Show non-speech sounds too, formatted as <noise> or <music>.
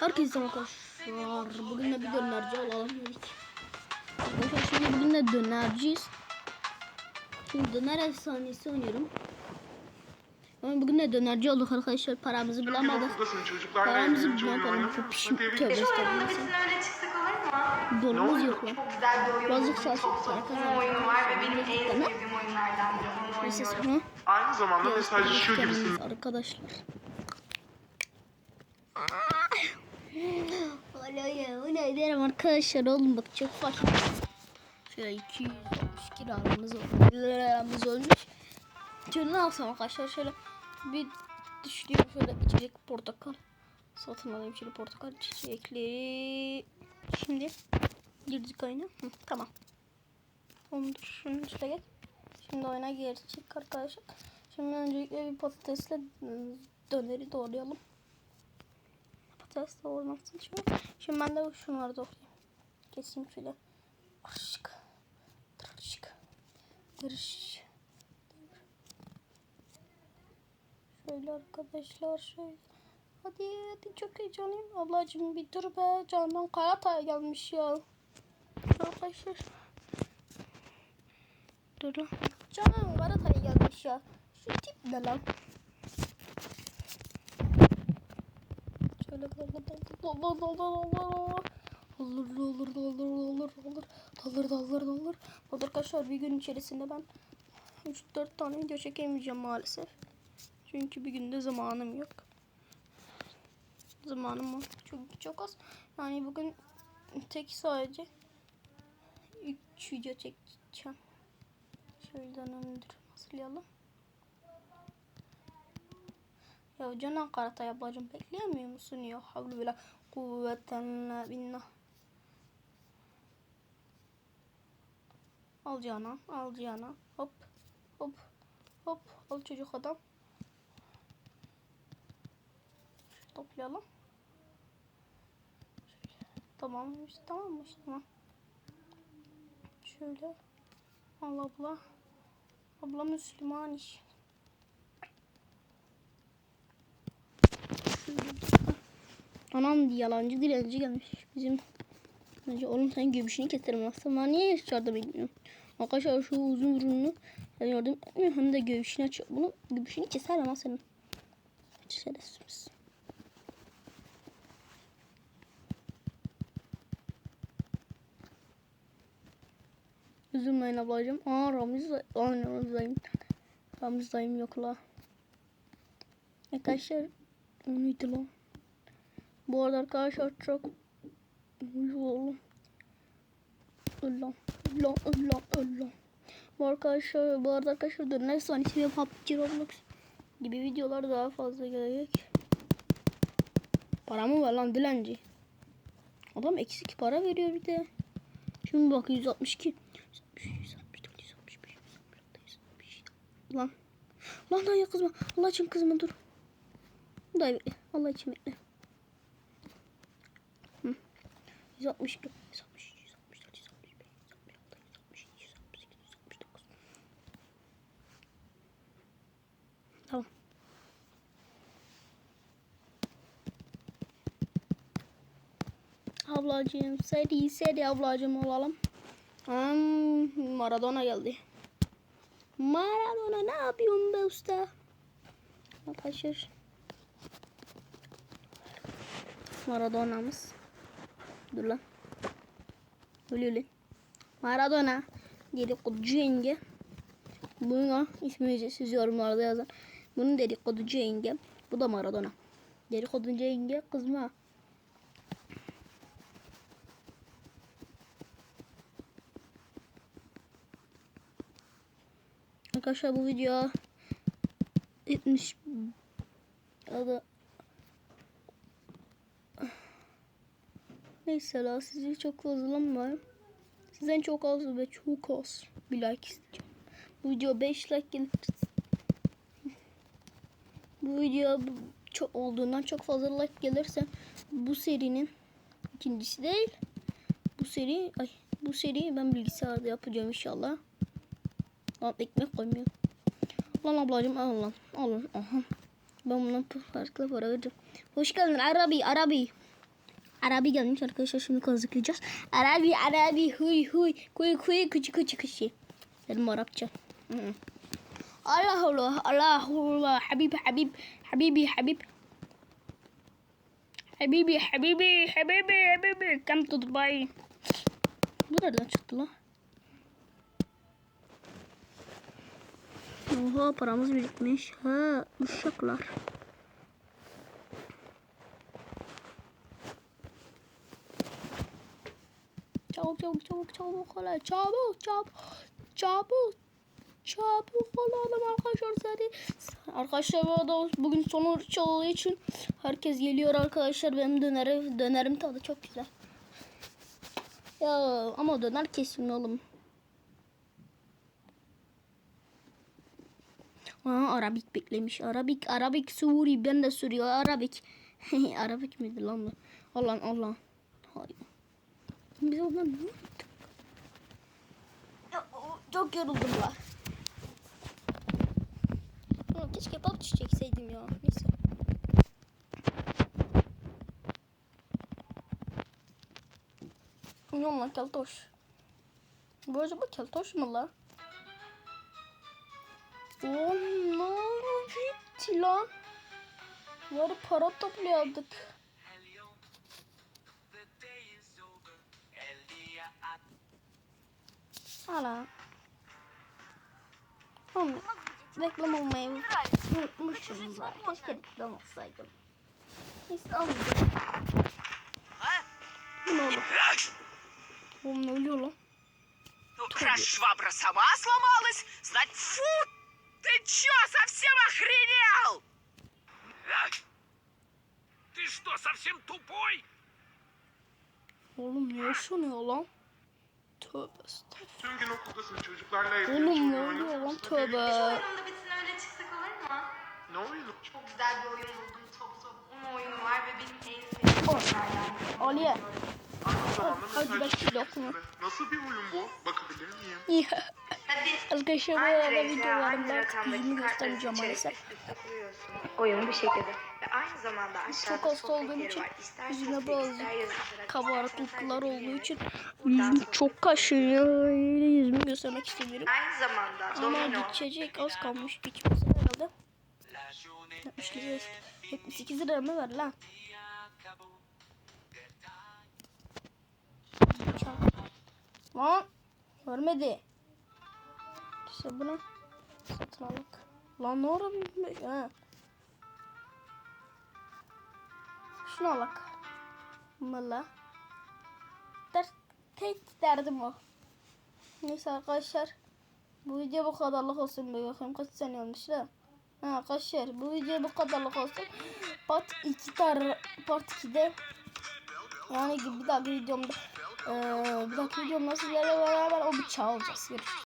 Herkese arkadaşlar. Bugün de bir dönerci alalım dedik. Arkadaşlar şimdi bugün de dönerciyiz. Şimdi döner efsanesi oynuyorum. Ama bugün de dönerci olduk arkadaşlar. Paramızı bulamadık. Paramızı bulamadık. Çok pişim. Tövbe estağfurullah. Dolumuz yok lan. Çok güzel bir oyun. Birazcık buldum. saç- Çok saç- uzun oyunu var ve benim en Gerçekten mi? sevdiğim oyunlardan biri. Onu Neyse oynuyorum. sonra Aynı zamanda mesajlaşıyor gibisin. Gösteriniz arkadaşlar. Olaya olaya derim arkadaşlar oğlum bak çok fakir. Şöyle 260 liramız olmuş. Liramız olmuş. Şöyle ne yapsam arkadaşlar şöyle bir düşünüyorum şöyle içecek portakal. Satın alayım şöyle portakal çiçekleri. Şimdi girdik oyuna. Hı, tamam. Tamam dur şunun üstüne gel. Şimdi oyuna geçtik arkadaşlar. Şimdi öncelikle bir patatesle döneri doğrayalım. Patates doğramasın şimdi. Şimdi ben de şunları doğrayayım. Keseyim şöyle. Kırışık. Kırışık. Kırış. Şöyle arkadaşlar şöyle. Hadi hadi çok heyecanlıyım. Ablacığım bir dur be. Canan Karatay gelmiş ya. Arkadaşlar. Dur. Canan Karatay gelmiş ya. Şu tip ne lan? Doldur doldur doldur doldur. Doldur doldur doldur doldur doldur. Doldur doldur doldur. Bu arkadaşlar bir gün içerisinde ben 3-4 tane video çekemeyeceğim maalesef. Çünkü bir günde zamanım yok. Zamanım var. Çok çok az. Yani bugün tek sadece 3 video çekeceğim. Şuradan öndür hazırlayalım. Ya Canan Karatay ablacığım bekleyemiyor musun ya? Havlu bile kuvveten la billah. Al Canan, al Canan. Hop, hop, hop. Al çocuk adam. Toplayalım. Tamam, işte, tamam mı? İşte, tamam. Şöyle. Al abla. Abla Müslüman iş. Anam yalancı dilenci gelmiş bizim. Bence oğlum sen göbüşünü keserim aslında. Bana niye yardım etmiyorsun? Arkadaşlar şu uzun burunlu yardım etmiyor hem de göğüşünü açıyor. Bunu göbüşünü keser ama senin. Şerefsiz. Üzülmeyin ablacığım. Aa Ramiz da... Aynen Ramiz dayım. Ramiz dayım yok la. Arkadaşlar o neydi lan? Bu arada arkadaşlar çok oğlum. Öl lan. Öl lan. Öl lan. Öl lan. Bu arkadaşlar bu arada arkadaşlar döner sahnesi ve PUBG Roblox gibi videolar daha fazla gelecek. Para mı var lan dilenci? Adam eksik para veriyor bir de. Şimdi bak 162. 164, 165, 166, Lan. Lan lan ya kızma. Allah için kızma dur. Dayı bekle. Allah için bekle. 162, 163, 164, 165, 166, 167, 168, 169. Tamam. Ablacığım seri seri ablacığım olalım. Hmm, Maradona geldi. Maradona ne yapıyorsun be usta? Arkadaşlar. Maradona'mız. Dur lan. Öyle. Maradona. Dedikoducu yenge. Bunun ismini siz yorumlarda yazın. Bunun dedikoducu yenge. Bu da Maradona. Dedikoducu yenge kızma. Arkadaşlar bu video 70 adı Neyse la sizi çok fazlalanmayayım. Sizden çok az ve çok az bir like isteyeceğim. Bu video 5 like gelir. <laughs> Bu video çok olduğundan çok fazla like gelirse bu serinin ikincisi değil. Bu seri ay bu seriyi ben bilgisayarda yapacağım inşallah. Lan ekmek koymuyor. Lan ablacığım al lan. Al lan. Aha. Ben bundan farklı para vereceğim. Hoş geldin Arabi Arabi. عربي جميل شركة شاشة كوزكي جوس عربي عربي هوي هوي كوي كوي كوشي كوشي كوشي المرابطة الله الله الله الله حبيب حبيب حبيبي حبيب حبيبي حبيبي حبيبي حبيبي كم تطبعي مرة لا تطلع وها برامز بالكنيش ها مش شكلها Çabuk çabuk çabuk çabuk hala çabuk çabuk çabuk çabuk olalım arkadaşlar seni. Arkadaşlar bu arada bugün son oruç olduğu için herkes geliyor arkadaşlar benim dönerim dönerim tadı çok güzel. Ya ama döner kesin oğlum. Aa, Arabik beklemiş. Arabik, Arabik, Suri. Ben de Suri. Arabik. <laughs> Arabik miydi lan bu? Allah Allah. Hayır. Biz ondan ne yaptık? Çok yoruldum la. Ama keşke PUBG çekseydim ya. Neyse. Ne lan keltoş. Bu acaba keltoş mu la? Onlar gitti lan. Var para topluyorduk. Hala. Ama reklam olmayı unutmuşum var. Keşke reklam olsaydım. Neyse almayacağım. Bu ne oğlum? Oğlum ne oluyor lan? Ну, раз швабра сама сломалась, знать, фу! Ты чё, совсем охренел? Ты что, совсем тупой? Oğlum ne yaşanıyor lan? Tövbe estağfurullah. Tüm gün okuldasın çocuklarla evde Oğlum ne oluyor lan tövbe. Oyunun da bitsin öyle çıksak olur mu? Ne oyunu? Çok güzel bir oyun buldum. Top top. Onun oyunu var ve benim en sevdiğim oyunlardan. Aliye. Aynı zamanda hadi mesaj belki çekmesinde. Nasıl bir oyun bu? Bakabilir miyim? Arkadaşlar bu arada videolarımda artık yüzümü göstermeyeceğim maalesef. Oyun bu şekilde. Aynı zamanda aşağıda Çok hasta olduğum için var. Sohbet, bazı kabarıklıklar olduğu için yüzüm çok kaşınıyor. Yüzümü göstermek istemiyorum. Aynı zamanda Ama geçecek az kalmış geçmesi herhalde. 70 lira 78 lira mı ver lan? Lan vermedi. İşte bunu satın aldık. Lan ne ara bilmiş ha. Şunu alak. Valla. Der, tek derdim o. Neyse arkadaşlar. Bu video bu kadarlık olsun. Bir bakayım kaç saniye olmuş da. Ha arkadaşlar bu video bu kadarlık olsun. Part 2 tar part 2'de yani bir dahaki videomda eee bir dahaki videomda sizlerle beraber o bıçağı alacağız.